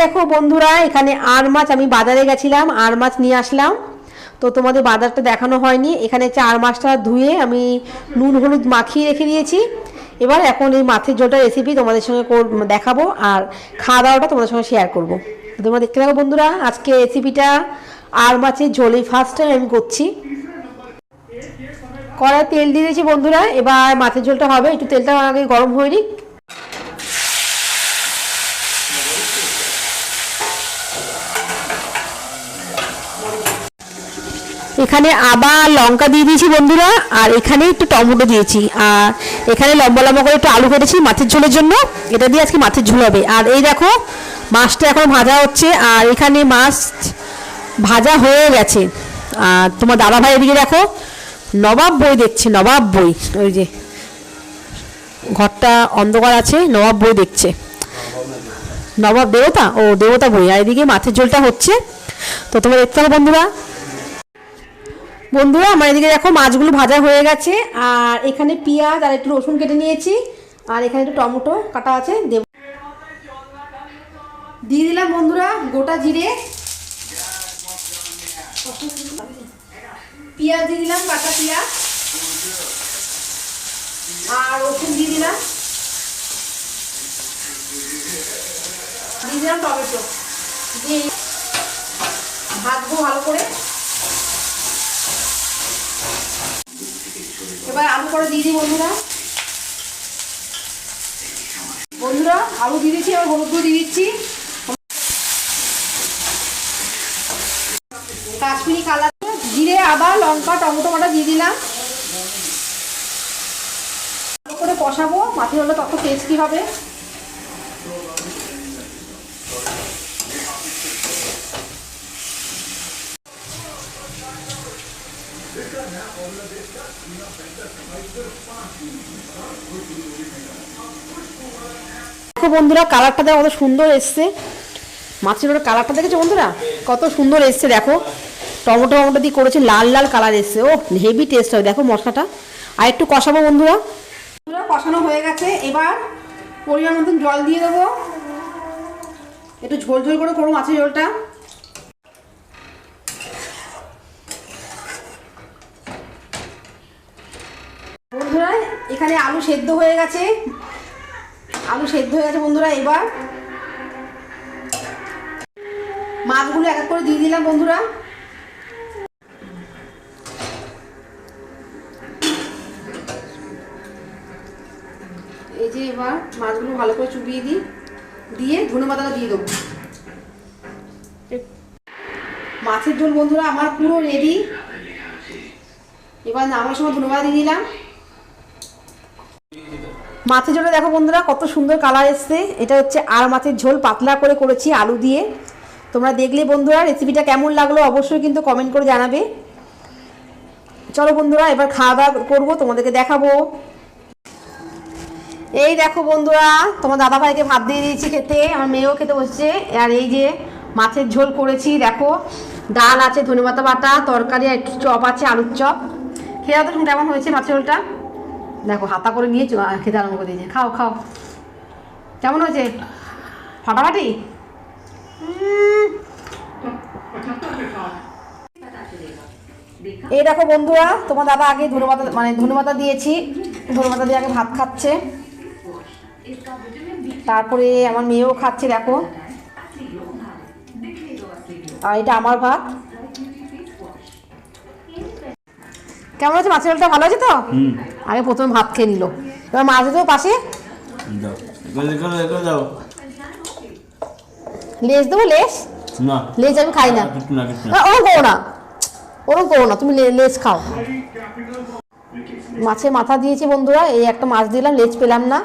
দেখো বন্ধুরা, এখানে আর মাছ আমি বাজারে গেছিলাম, আর মাছ নিয়ে আসলাম। তো তোমাদের বাজারটা দেখানো হয়নি। এখানে চার মাছটা ধুয়ে আমি নুন হলুদ মাখিয়ে রেখে দিয়েছি। এবার এখন এই মাছের ঝোলটা রেসিপি তোমাদের সঙ্গে দেখাবো আর খাওয়া দাওয়াটা তোমাদের সঙ্গে শেয়ার করব। তোমরা দেখতে থাকো বন্ধুরা, আজকে রেসিপিটা আর মাছের ঝোলই ফার্স্ট টাইম আমি করছি। কড়াই তেল দিয়ে দিয়েছি বন্ধুরা, এবার মাছের ঝোলটা হবে, একটু তেলটা আগে গরম হয়ে নিক। এখানে আবার লঙ্কা দিয়ে দিয়েছি বন্ধুরা, আর এখানে একটু টমেটো দিয়েছি। আর এখানে লম্বা লম্বা করে একটু আলু কেটেছি মাছের ঝোলের জন্য, এটা দিয়ে আজকে মাছের ঝোল হবে। আর এই দেখো, মাছটা এখন ভাজা হচ্ছে, আর এখানে মাছ ভাজা হয়ে গেছে। আর তোমার দাদা ভাই এদিকে দেখো, নবাব বই দেখছে, নবাব বই, ওই যে ঘরটা অন্ধকার আছে, নবাব বই দেখছে। নবাব দেবতা? ও, দেবতা বই। আর এদিকে মাছের ঝোলটা হচ্ছে। তো তোমরা দেখতে হবে বন্ধুরা বন্ধুরা, আমার এদিকে দেখো মাছগুলো ভাজা হয়ে গেছে, আর এখানে পেঁয়াজ আর একটু রসুন কেটে নিয়েছি, আর এখানে একটু টমেটো কাটা আছে, দেব দিয়ে দিলাম বন্ধুরা গোটা জিরে। পেঁয়াজ দিয়ে দিলাম কাটা পেঁয়াজ, আর রসুন দিয়ে দিলাম। দিয়ে দিলাম টমেটো। দিয়ে ভাজবো ভালো করে। এবার আলু করে দিয়ে দিই বন্ধুরা। বন্ধুরা, আলু দিয়ে দিচ্ছি, এবার হলুদ দিয়ে দিচ্ছি। কাশ্মীরি কালার জিরে, আদা, লঙ্কা, টমেটো বাটা দিয়ে দিলাম। ভালো করে কষাবো মাছের হলে তত টেস্টি হবে। দেখো বন্ধুরা কালারটা দেখো কত সুন্দর এসছে। মাছের ওটা কালারটা দেখেছ বন্ধুরা? কত সুন্দর এসছে, দেখো। টমেটো টমেটো দিয়ে করেছে, লাল লাল কালার এসছে। ও হেভি টেস্ট হয়, দেখো মশলাটা। আর একটু কষাবো বন্ধুরা। বন্ধুরা, কষানো হয়ে গেছে। এবার পরিমাণ মতন জল দিয়ে দেবো। একটু ঝোল ঝোল করে করব মাছের ঝোলটা বন্ধুরা এখানে আলু সেদ্ধ হয়ে গেছে। আলু সেদ্ধ হয়ে গেছে বন্ধুরা, এবার। মাছগুলো এক এক করে দিয়ে দিলাম বন্ধুরা। এই যে এবার মাছগুলো ভালো করে চুবিয়ে দিই। দিয়ে ধনে পাতাটা দিয়ে দেবো। মাছের ঝোল বন্ধুরা, আমার পুরো রেডি এবার নামার সময় ধনে পাতা দিয়ে দিলাম। মাছের ঝোলে দেখো বন্ধুরা, কত সুন্দর কালার এসছে। এটা হচ্ছে আর মাছের ঝোল, পাতলা করে করেছি আলু দিয়ে। তোমরা দেখলে বন্ধুরা রেসিপিটা কেমন লাগল অবশ্যই কিন্তু কমেন্ট করে জানাবে। চলো বন্ধুরা, এবার খাওয়া দাওয়া করব, তোমাদেরকে দেখাবো। এই দেখো বন্ধুরা, তোমার দাদা ভাইকে ভাত দিয়ে দিয়েছি খেতে, আমার মেয়েও খেতে বসছে। আর এই যে মাছের ঝোল করেছি, দেখো, ডাল আছে ধনেপাতা বাটা, তরকারি আর একটু চপ আছে, আলুর চপ। খেয়ে তো কেমন হয়েছে মাছের ঝোলটা? দেখো, হাতা করে নিয়ে খেতে আরম্ভ করে দিয়েছে। খাও খাও। কেমন হয়েছে? ফাটাফাটি? এই দেখো বন্ধুরা, তোমার দাদা আগে ধনেপাতা মানে ধনেপাতা দিয়েছি। ধনেপাতা দিয়ে আগে ভাত খাচ্ছে। তারপরে আমার মেয়েও খাচ্ছে, দেখো। আর এটা আমার ভাত। কেমন আছে মাছের ঝোলটা? ভালো আছে তো? আগে প্রথমে ভাত খেয়ে নিল। এবার মাছ দেবো পাশে? লেস দেবো? লেস না। লেস আমি খাই না। ওরকম করো না। ওরম করো না তুমি লে- লেজ খাও। মাছে মাথা দিয়েছি বন্ধুরা এই একটা মাছ দিলাম লেজ পেলাম না।